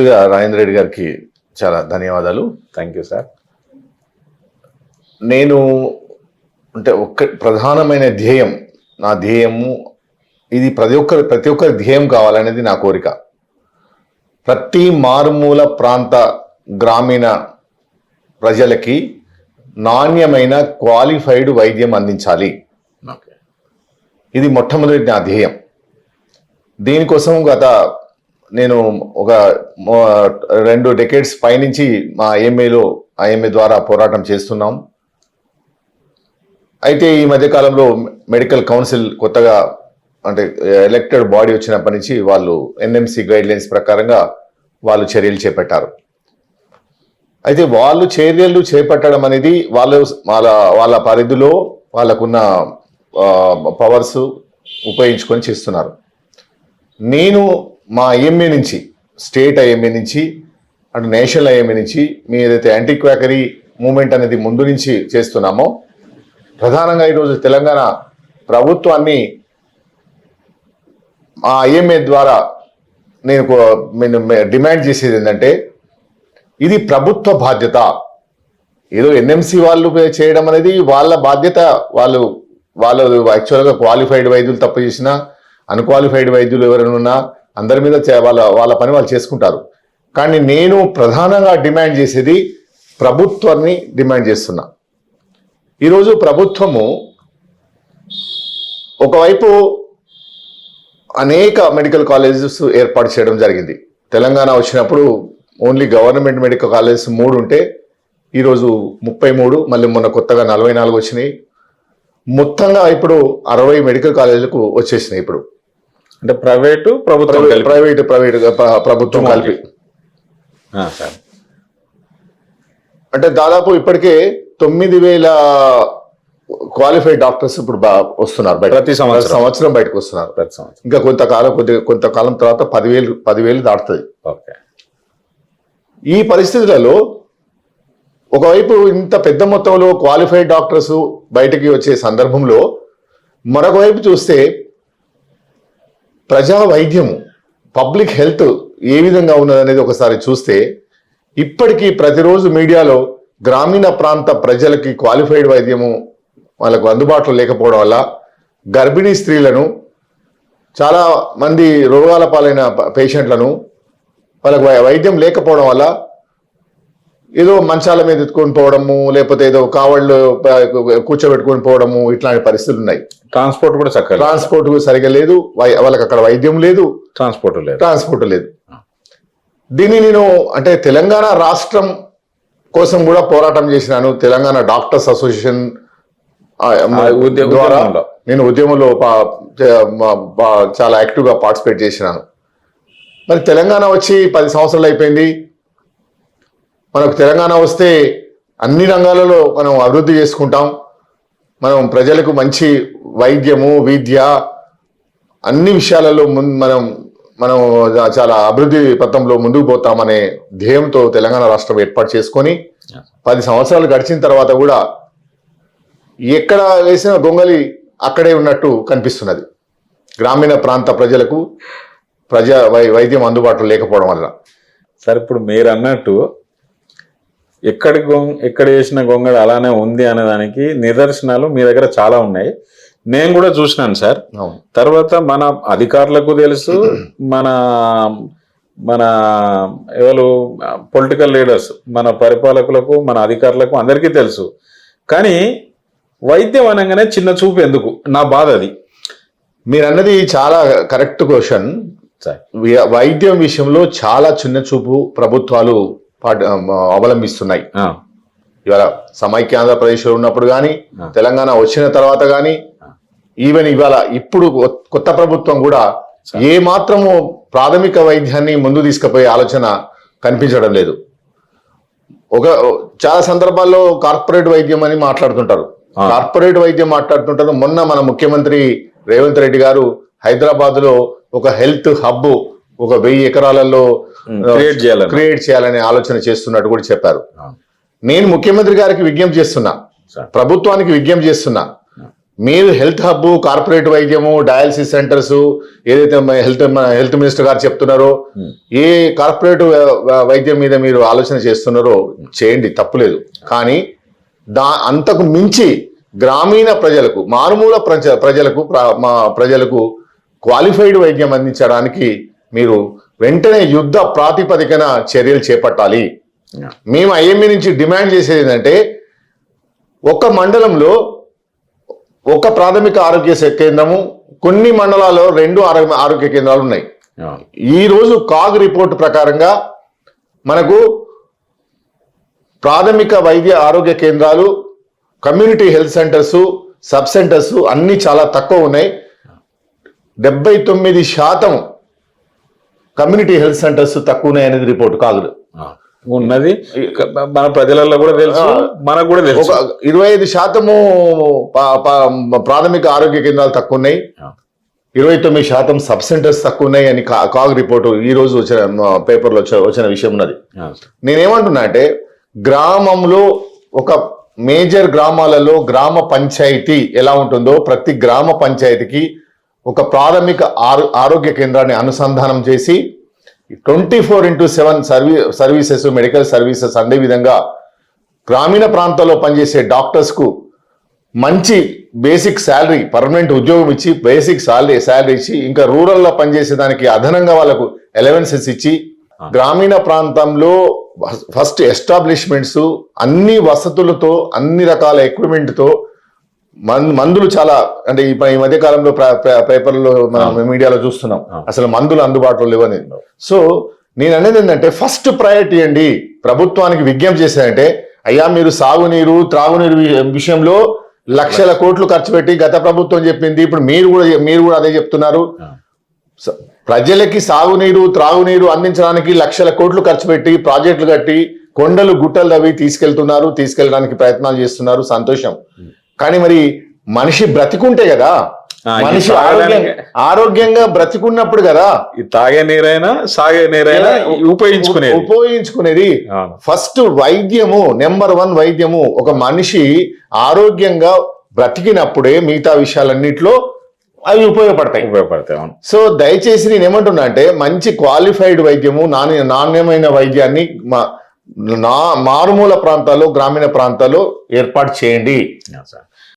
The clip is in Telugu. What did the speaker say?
ముందుగా రాజేంద్ర రెడ్డి గారికి చాలా ధన్యవాదాలు. థ్యాంక్ యూ సార్ నేను అంటే ఒక్క ప్రధానమైన ధ్యేయం నా ధ్యేయము ఇది ప్రతి ఒక్కరి ప్రతి ఒక్కరి ధ్యేయం కావాలనేది నా కోరిక. ప్రతి మారుమూల ప్రాంత గ్రామీణ ప్రజలకి నాణ్యమైన క్వాలిఫైడ్ వైద్యం అందించాలి. ఇది మొట్టమొదటి నా ధ్యేయం. దీనికోసం గత నేను ఒక రెండు డెకేడ్స్ పైనుంచి మా ఐఎంఏలో ఐఎంఏ ద్వారా పోరాటం చేస్తున్నాం. అయితే ఈ మధ్యకాలంలో మెడికల్ కౌన్సిల్ కొత్తగా అంటే ఎలక్టెడ్ బాడీ వచ్చినప్పటి నుంచి వాళ్ళు ఎన్ఎంసి గైడ్ లైన్స్ ప్రకారంగా వాళ్ళు చర్యలు చేపట్టారు. అయితే వాళ్ళు చర్యలు చేపట్టడం అనేది వాళ్ళు వాళ్ళ వాళ్ళ పరిధిలో వాళ్ళకున్న పవర్స్ ఉపయోగించుకొని చేస్తున్నారు. నేను మా ఐఎంఏ నుంచి స్టేట్ ఐఎంఏ నుంచి అటు నేషనల్ ఐఎంఏ నుంచి మీ ఏదైతే యాంటీ క్వాకరీ మూమెంట్ అనేది ముందు నుంచి చేస్తున్నామో ప్రధానంగా ఈరోజు తెలంగాణ ప్రభుత్వాన్ని ఆ ఐఎంఏ ద్వారా నేను నేను డిమాండ్ చేసేది ఏంటంటే ఇది ప్రభుత్వ బాధ్యత. ఏదో ఎన్ఎంసి వాళ్ళు చేయడం అనేది వాళ్ళ బాధ్యత. వాళ్ళు వాళ్ళు యాక్చువల్గా క్వాలిఫైడ్ వైద్యులు తప్పు చేసినా అన్క్వాలిఫైడ్ వైద్యులు ఎవరైనా ఉన్నా అందరి మీద చే- వాళ్ళ వాళ్ళ పని వాళ్ళు చేసుకుంటారు. కానీ నేను ప్రధానంగా డిమాండ్ చేసేది ప్రభుత్వాన్ని డిమాండ్ చేస్తున్నా. ఈరోజు ప్రభుత్వము ఒకవైపు అనేక మెడికల్ కాలేజెస్ ఏర్పాటు చేయడం జరిగింది. తెలంగాణ వచ్చినప్పుడు ఓన్లీ గవర్నమెంట్ మెడికల్ కాలేజెస్ మూడు ఉంటే ఈరోజు ముప్పై మూడు మళ్ళీ మొన్న కొత్తగా నలభై నాలుగు వచ్చినాయి. మొత్తంగా ఇప్పుడు అరవై మెడికల్ కాలేజీలకు వచ్చేసినాయి ఇప్పుడు. అంటే ప్రైవేటు ప్రభుత్వం ప్రైవేట్ ప్రైవేట్ ప్రభుత్వం కలిపి. సార్. అంటే దాదాపు ఇప్పటికే తొమ్మిది వేల క్వాలిఫైడ్ డాక్టర్స్ ఇప్పుడు వస్తున్నారు బయట. ప్రతి సంవత్సరం. సంవత్సరం బయటకు వస్తున్నారు. ప్రతి సంవత్సరం. ఇంకా కొంతకాలం కొద్ది కొంతకాలం తర్వాత పదివేలు పదివేలు దాటుతుంది. ఓకే. ఈ పరిస్థితులలో ఒకవైపు ఇంత పెద్ద మొత్తంలో క్వాలిఫైడ్ డాక్టర్స్ బయటికి వచ్చే సందర్భంలో మరొక వైపు చూస్తే ప్రజా వైద్యము పబ్లిక్ హెల్త్ ఏ విధంగా ఉన్నదనేది ఒకసారి చూస్తే ఇప్పటికీ ప్రతిరోజు మీడియాలో గ్రామీణ ప్రాంత ప్రజలకి క్వాలిఫైడ్ వైద్యము వాళ్ళకు అందుబాటులో లేకపోవడం వల్ల గర్భిణీ స్త్రీలను చాలా మంది రోగాల పాలైన పేషెంట్లను వాళ్ళకు వై- వైద్యం లేకపోవడం వల్ల ఏదో మంచాల మీద ఎత్తుకొని పోవడము లేకపోతే ఏదో కావాళ్ళు కూర్చోబెట్టుకొని పోవడము ఇట్లాంటి పరిస్థితులు ఉన్నాయి. ట్రాన్స్పోర్ట్ కూడా చక్కగా ట్రాన్స్పోర్ట్ సరిగా లేదు. వాళ్ళకి అక్కడ వైద్యం లేదు. ట్రాన్స్పోర్ట్ లేదు. ట్రాన్స్పోర్ట్ లేదు. దీన్ని నేను అంటే తెలంగాణ రాష్ట్రం కోసం కూడా పోరాటం చేసినాను. తెలంగాణ డాక్టర్స్ అసోసియేషన్ ద్వారా. నేను ఉద్యమంలో చాలా యాక్టివ్గా పార్టిసిపేట్ చేసినాను. మరి తెలంగాణ వచ్చి పది సంవత్సరాలు అయిపోయింది. మనకు తెలంగాణ వస్తే అన్ని రంగాలలో మనం అభివృద్ధి చేసుకుంటాం. మనం ప్రజలకు మంచి వైద్యము విద్య అన్ని విషయాలలో ముం- మనం మనం చాలా అభివృద్ధి పథంలో ముందుకు పోతామనే ధ్యేయంతో తెలంగాణ రాష్ట్రం ఏర్పాటు చేసుకొని పది సంవత్సరాలు గడిచిన తర్వాత కూడా ఎక్కడ వేసిన గొంగలి అక్కడే ఉన్నట్టు కనిపిస్తున్నది. గ్రామీణ ప్రాంత ప్రజలకు ప్రజా వై- వైద్యం అందుబాటులో లేకపోవడం వల్ల. సార్ ఇప్పుడు మీరు అన్నట్టు ఎక్కడి గొంగ ఎక్కడ వేసిన గొంగళి అలానే ఉంది అనే దానికి నిదర్శనాలు మీ దగ్గర చాలా ఉన్నాయి. నేను కూడా చూసినాను సార్. తర్వాత మన అధికారులకు తెలుసు మన మన ఎవరు పొలిటికల్ లీడర్స్ మన పరిపాలకులకు మన అధికారులకు అందరికీ తెలుసు. కానీ వైద్యం అనగానే చిన్న చూపు ఎందుకు? నా బాధ అది. మీరు అన్నది చాలా కరెక్ట్ క్వశ్చన్. వైద్యం విషయంలో చాలా చిన్న చూపు ప్రభుత్వాలు అవలంబిస్తున్నాయి. ఇవాళ సమైక్య ఆంధ్రప్రదేశ్లో ఉన్నప్పుడు కానీ. తెలంగాణ వచ్చిన తర్వాత కానీ ఈవెన్ ఇవాళ ఇప్పుడు కొత్త ప్రభుత్వం కూడా ఏ మాత్రము ప్రాథమిక వైద్యాన్ని ముందు తీసుకుపోయే ఆలోచన కనిపించడం లేదు. ఒక చాలా సందర్భాల్లో కార్పొరేట్ వైద్యం అని మాట్లాడుతుంటారు. కార్పొరేట్ వైద్యం మాట్లాడుతుంటారు. మొన్న మన ముఖ్యమంత్రి రేవంత్ రెడ్డి గారు హైదరాబాద్లో ఒక హెల్త్ హబ్ ఒక వెయ్యి ఎకరాలలో క్రియేట్ చేయాలని. క్రియేట్ చేయాలనే ఆలోచన చేస్తున్నట్టు కూడా చెప్పారు. నేను ముఖ్యమంత్రి గారికి విజ్ఞప్తి చేస్తున్నా. ప్రభుత్వానికి విజ్ఞప్తి చేస్తున్నా. మీరు హెల్త్ హబ్ కార్పొరేట్ వైద్యము డయాలసిస్ సెంటర్స్ ఏదైతే హెల్త్ హెల్త్ మినిస్టర్ గారు చెప్తున్నారో. ఏ కార్పొరేట్ వైద్యం మీద మీరు ఆలోచన చేస్తున్నారో చేయండి తప్పులేదు. కానీ దా అంతకు మించి గ్రామీణ ప్రజలకు మారుమూల ప్రజ ప్రజలకు ప్రజలకు క్వాలిఫైడ్ వైద్యం అందించడానికి మీరు వెంటనే యుద్ధ ప్రాతిపదికన చర్యలు చేపట్టాలి. మేము ఐఎంఏ నుంచి డిమాండ్ చేసేది ఏంటంటే ఒక మండలంలో ఒక ప్రాథమిక ఆరోగ్య కేంద్రము కొన్ని మండలాల్లో రెండు ఆరోగ్య ఆరోగ్య కేంద్రాలు ఉన్నాయి. ఈ రోజు కాగ్ రిపోర్ట్ ప్రకారంగా మనకు ప్రాథమిక వైద్య ఆరోగ్య కేంద్రాలు community health centres sub centres అన్ని చాలా తక్కువ ఉన్నాయి డెబ్బై తొమ్మిది శాతం కమ్యూనిటీ హెల్త్ సెంటర్స్ తక్కువ ఉన్నాయి అనేది రిపోర్ట్ కాదు. ఉన్నది మన ప్రజలలో కూడా తెలుసు మనకు కూడా తెలుసు ఒక ఇరవై ఐదు శాతము ప్రాథమిక ఆరోగ్య కేంద్రాలు తక్కువ ఉన్నాయి. ఇరవై తొమ్మిది శాతం సబ్ సెంటర్స్ తక్కువ ఉన్నాయి అని కాగ్ రిపోర్టు ఈ రోజు వచ్చిన పేపర్లో వచ్చ- వచ్చిన విషయం ఉన్నది. నేనేమంటున్నా అంటే గ్రామంలో ఒక మేజర్ గ్రామాలలో గ్రామ పంచాయతీ ఎలా ఉంటుందో ప్రతి గ్రామ పంచాయతీకి ఒక ప్రాథమిక ఆరో ఆరోగ్య కేంద్రాన్ని అనుసంధానం చేసి twenty four into seven servi services medical services అందే విధంగా గ్రామీణ ప్రాంతాల్లో పనిచేసే డాక్టర్స్కు మంచి బేసిక్ శాలరీ పర్మనెంట్ ఉద్యోగం ఇచ్చి బేసిక్ శాలరీ శాలరీ ఇచ్చి ఇంకా రూరల్లో పనిచేసే దానికి అదనంగా వాళ్ళకు ఎలవెన్సెస్ ఇచ్చి గ్రామీణ ప్రాంతంలో ఫస్ట్ ఎస్టాబ్లిష్మెంట్స్ అన్ని వసతులతో అన్ని రకాల equipment తో మం- మందులు చాలా అంటే ఈ మధ్య కాలంలో ప్ర- ప్ర- పేపర్లో మనం మీడియాలో చూస్తున్నాం. అసలు మందులు అందుబాటులో లేవని. సో నేను అనేది ఏంటంటే ఫస్ట్ ప్రయారిటీ అండి ప్రభుత్వానికి విజ్ఞప్తి చేశానంటే అయ్యా మీరు సాగునీరు త్రాగునీరు విషయంలో లక్షల కోట్లు ఖర్చు పెట్టి గత ప్రభుత్వం చెప్పింది ఇప్పుడు మీరు కూడా మీరు కూడా అదే చెప్తున్నారు. ప్రజలకి సాగునీరు త్రాగునీరు అందించడానికి లక్షల కోట్లు ఖర్చు పెట్టి ప్రాజెక్టులు కట్టి కొండలు గుట్టలు అవి తీసుకెళ్తున్నారు తీసుకెళ్ళడానికి ప్రయత్నాలు చేస్తున్నారు. సంతోషం. కానీ మరి మనిషి బ్రతికుంటే కదా మనిషి ఆరోగ్యంగా బ్రతికున్నప్పుడు కదా. ఈ తాగే నీరైనా సాగే నీరైనా ఉపయోగించుకునేది. ఉపయోగించుకునేది. ఫస్ట్ వైద్యము నెంబర్ వన్ వైద్యము. ఒక మనిషి ఆరోగ్యంగా బ్రతికినప్పుడే మిగతా విషయాలన్నిట్లో అవి ఉపయోగపడతాయి. ఉపయోగపడతాయి అవును. సో దయచేసి నేను ఏమంటున్నా అంటే మంచి క్వాలిఫైడ్ వైద్యము నాణ్య నాణ్యమైన వైద్యాన్ని మా నా మారుమూల ప్రాంతాల్లో గ్రామీణ ప్రాంతాల్లో ఏర్పాటు చేయండి. సార్.